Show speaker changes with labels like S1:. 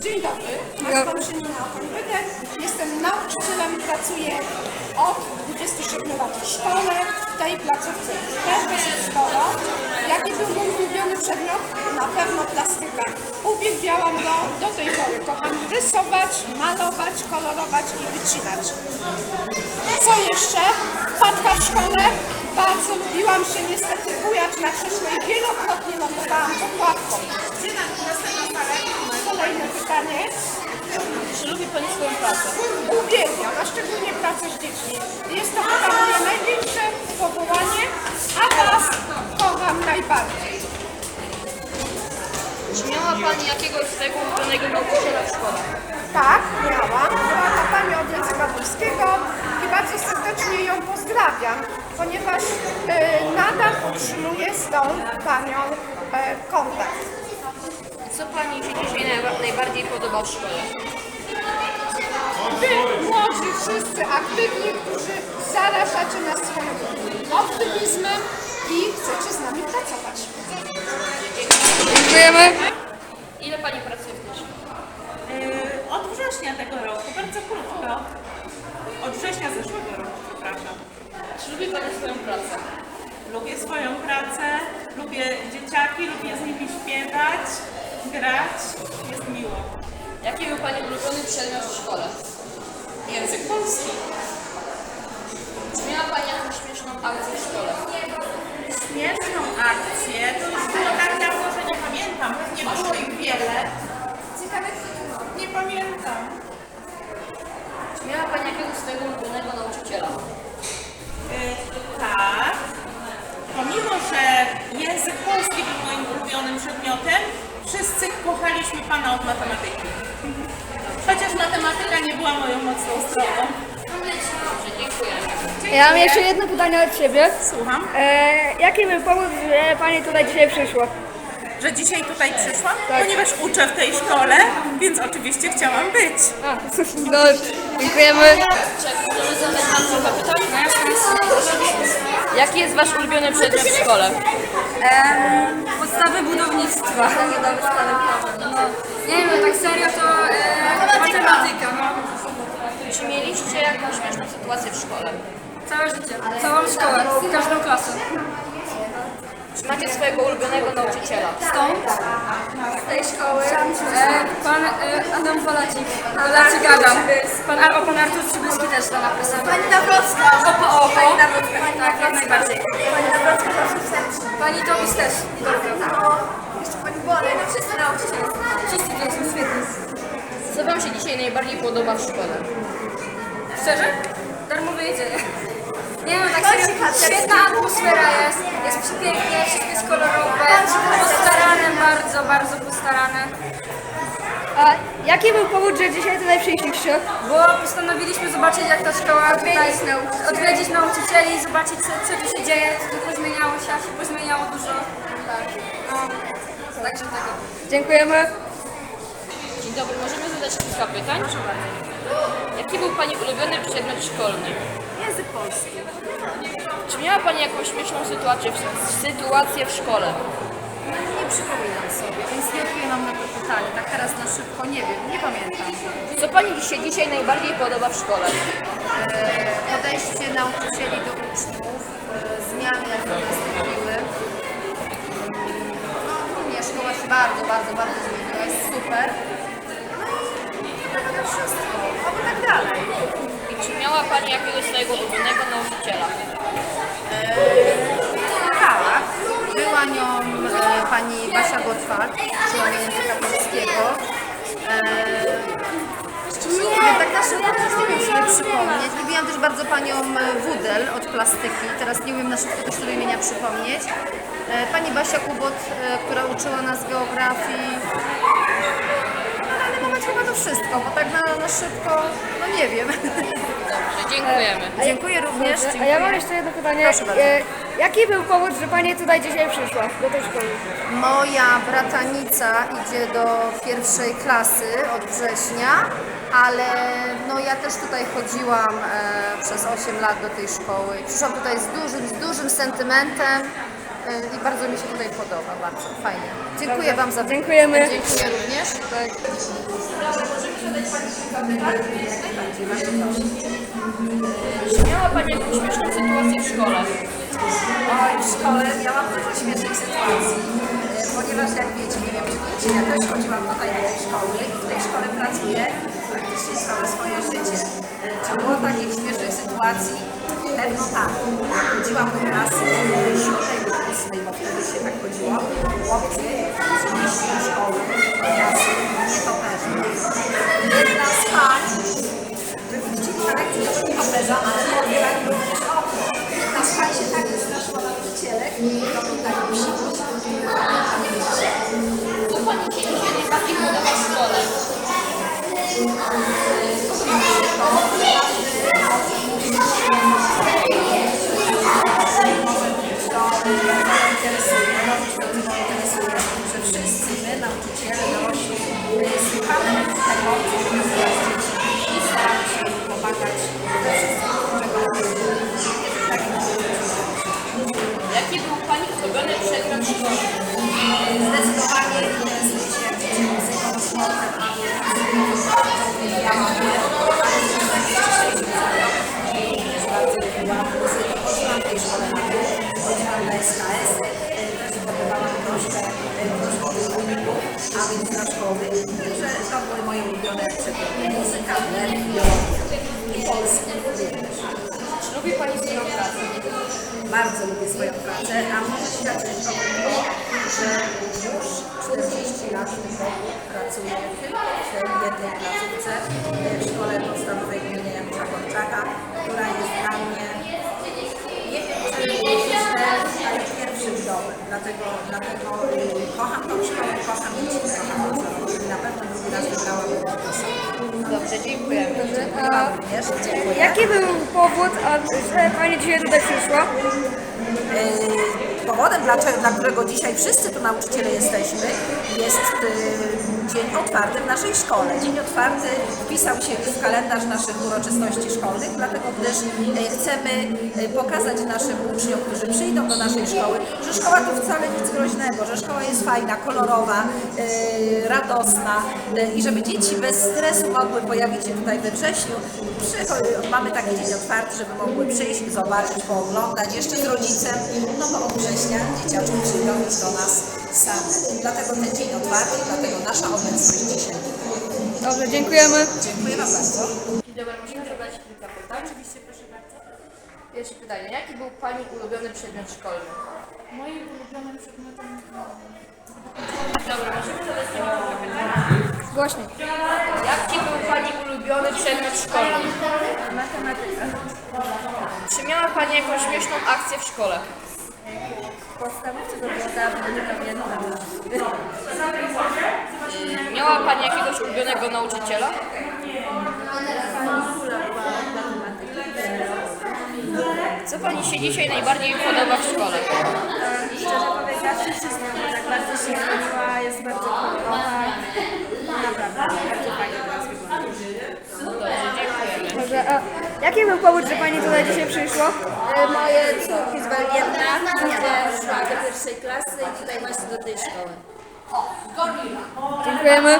S1: Dzień dobry, nazywam się Nina Opolbydę. Jestem nauczycielem, pracuję od 27 lat w szkole, w tej placówce też dosyć sporo. Jaki był mój ulubiony przedmiot? Na pewno plastyka. Uwielbiałam go do tej pory. Kocham rysować, malować, kolorować i wycinać. Co jeszcze? Patka w szkole. Bardzo lubiłam się niestety bujać na krześle i wielokrotnie lądowałam pod ławką.
S2: Pani swoją pracę?
S1: Uwielbiam, a szczególnie pracę z dziećmi. Jest to chyba moje największe powołanie, a Was kocham najbardziej.
S2: Czy miała Pani jakiegoś swojego ulubionego nauczyciela w szkole?
S1: Tak, miałam. Była to pani od języka polskiego i bardzo serdecznie ją pozdrawiam, ponieważ e, nadal utrzymuję z tą panią e, kontakt.
S2: Co Pani się dzisiaj najba- najbardziej podoba w szkole?
S1: Wy, młodzi, wszyscy aktywni, którzy zarażacie nas swoim optymizmem i chcecie z nami pracować.
S2: Dziękujemy. Ile Pani pracuje w szkole?
S3: Yy, Od września tego roku, bardzo krótko. Od września zeszłego roku, przepraszam.
S2: Czy lubi Pani swoją pracę?
S3: Lubię swoją pracę, lubię dzieciaki, lubię z nimi śpiewać, grać. Jest miło.
S2: Jaki był Pani ulubiony przedmiot w szkole?
S3: Język polski.
S2: Czy miała Pani jakąś śmieszną akcję w szkole?
S3: Śmieszną akcję, to już było tak dawno, że nie pamiętam. Nie było ich wiele. Nie pamiętam.
S2: Czy miała Pani jakiegoś swojego ulubionego nauczyciela?
S3: Yy, tak. Pomimo, że język polski był moim ulubionym przedmiotem, wszyscy kochaliśmy pana od matematyki. Matematyka nie była moją mocną stroną.
S4: Ja mam jeszcze jedno pytanie od Ciebie.
S3: Słucham.
S4: E, jaki był powód, że Pani tutaj dzisiaj przyszła?
S3: Że dzisiaj tutaj przyszłam, ponieważ uczę w tej szkole, więc oczywiście chciałam być.
S4: A, dobrze, dziękujemy.
S2: Jaki jest Wasz ulubiony przedmiot w szkole?
S4: Podstawy budownictwa. No, nie wiem, tak serio to e, matematyka. No.
S2: Czy mieliście jakąś śmieszną sytuację w szkole?
S4: Całe życie, całą szkołę, każdą klasę.
S2: Czy macie swojego ulubionego nauczyciela?
S4: Stąd, z tej szkoły, e, pan e, Adam Polacik, Polacik Adam, pan, Ar- o, pan Artur Przybylski też to napisał. Pani Nawrocka. Opo, opo. Pani Nawrocka, tak, jak najbardziej. Pani Nawrocka zawsze serdecznie. Pani Tobis też. Jeszcze pani Bolej, no wszyscy nauczyciele. Wszyscy tutaj są świetni.
S2: Co Wam się dzisiaj najbardziej podoba w szkole?
S4: Szczerze? Darmowe jedzenie. Nie wiem, tak serio, świetna atmosfera jest, jest przepięknie, wszystko jest kolorowe, postarane, bardzo, bardzo postarane. A jaki był powód, że dzisiaj tutaj przyszliście? Bo postanowiliśmy zobaczyć jak ta szkoła tutaj, odwiedzić nauczycieli, zobaczyć co, co tu się dzieje, co tu pozmieniało się, a się pozmieniało dużo. Tak. No, także tego. Dziękujemy.
S2: Dzień dobry, możemy zadać kilka pytań? Proszę bardzo. Jaki był Pani ulubiony przedmiot szkolny?
S1: Język polski.
S2: Czy miała Pani jakąś śmieszną sytuację w, sytuację w szkole?
S1: Nie przypominam sobie, więc nie odpowiadam na to pytanie. Tak teraz na szybko nie wiem, nie pamiętam.
S2: Co Pani się dzisiaj najbardziej podoba w szkole?
S1: podejście nauczycieli do uczniów, e, zmiany jakie nastąpiły. No, ogólnie szkoła się bardzo, bardzo, bardzo zmieniła, jest super. No i to chyba wszystko, oby tak dalej.
S2: Czy miała Pani jakiegoś swojego ulubionego nauczyciela?
S1: Tak, była nią e, pani Basia Gotward, uczyła mnie języka polskiego. E, tak na szybko też nie wiem sobie przypomnieć. Lubiłam też bardzo panią e, Wudel od plastyki, teraz nie umiem na szybko też tego imienia przypomnieć. E, Pani Basia Kubot, e, która uczyła nas geografii. Moment chyba to wszystko, bo tak na, na szybko, no nie wiem.
S2: Dobrze, dziękujemy.
S1: Dziękuję również.
S4: A ja mam jeszcze jedno pytanie.
S1: Proszę bardzo.
S4: E, jaki był powód, że Pani tutaj dzisiaj przyszła do tej szkoły?
S1: Moja bratanica idzie do pierwszej klasy od września, ale no ja też tutaj chodziłam e, przez 8 lat do tej szkoły. Przyszłam tutaj z dużym, z dużym sentymentem.
S2: E, I bardzo mi się tutaj podoba, bardzo fajnie. Dziękuję Wam za
S4: Dziękujemy.
S2: Dziękuję również. Tak. Czy miała Pani jakąś śmieszną sytuację w szkole?
S5: Oj, w szkole miałam dużo śmiesznych sytuacji, e, ponieważ jak wiecie, nie wiem czy wiecie, ja też chodziłam tutaj do tej szkoły i w tej szkole pracuję praktycznie całe swoje życie. E, Czy było takich śmiesznych sytuacji? Pewno tak. Chodziłam do klasy e, siódmej ósmej, bo wtedy się tak chodziło, chłopcy przynieśli do szkoły, klasy, nie to pewne. Jedna z pań na lekcję do papieża, na SKS, też zdobywałam troszkę, troszkę wyników, a więc na szkoły. Także to były moje ulubione przedmioty. Muzyka, wnet, biologia i polski również.
S2: Lubi Pani pracę?
S5: Bardzo lubię swoją pracę, a może świadczyć o tym że już 40 lat roku pracuję tylko w jednej placówce w szkole podstawowej imienia Janusza Korczaka, która jest dla mnie, nie wiem czy myślę, ale pierwszym domem. Dlatego, dlatego kocham tą szkołę, kocham dzieci, kocham to, co robię na pewno drugi raz wybrałabym to samo.
S2: Dobrze, dziękujemy.
S5: Dziękuję również, dziękuję.
S4: Jaki był powód, a, że Pani dzisiaj tutaj przyszła?
S5: Yy, Powodem, dlaczego, dla którego dzisiaj wszyscy tu nauczyciele jesteśmy, jest yy, dzień otwarty w naszej szkole. Dzień otwarty wpisał się w kalendarz naszych uroczystości szkolnych, dlatego gdyż yy, chcemy yy, pokazać naszym uczniom, którzy przyjdą do naszej szkoły, że szkoła to wcale nic groźnego, że szkoła jest fajna, kolorowa, yy, radosna i żeby dzieci bez stresu mogły pojawić się tutaj we wrześniu. Mamy taki dzień otwarty, żeby mogły przyjść, zobaczyć, pooglądać jeszcze z rodzicem, no bo od września dzieciaczki przyjdą do nas same. Dlatego ten dzień otwarty, dlatego nasza obecność dzisiaj.
S4: Dobrze, dziękujemy.
S5: Dziękuję Wam bardzo.
S2: Dzień dobry, musimy zadać kilka pytań. Oczywiście, proszę bardzo. Pierwsze pytanie. Jaki był Pani ulubiony przedmiot szkolny?
S1: Moim ulubionym przedmiotem
S2: Dobra, możemy zadać kilka pytań.
S4: Głośniej.
S2: Jaki był Pani ulubiony przedmiot szkolny?
S1: matematyka.
S2: Czy miała Pani jakąś śmieszną akcję w szkole?
S1: Nie pamiętam.
S2: Y, Miała Pani jakiegoś ulubionego nauczyciela? Co Pani się dzisiaj najbardziej podoba w szkole?
S1: Szczerze powiedziawszy, wszystko, bo tak bardzo się zmieniła, jest bardzo kolorowa.
S4: Dobrze, a jaki był powód, że Pani tutaj dzisiaj przyszła?
S6: Moje córki z Walienta, gdzie szła do pierwszej klasy i tutaj właśnie do tej szkoły.
S4: Dziękujemy.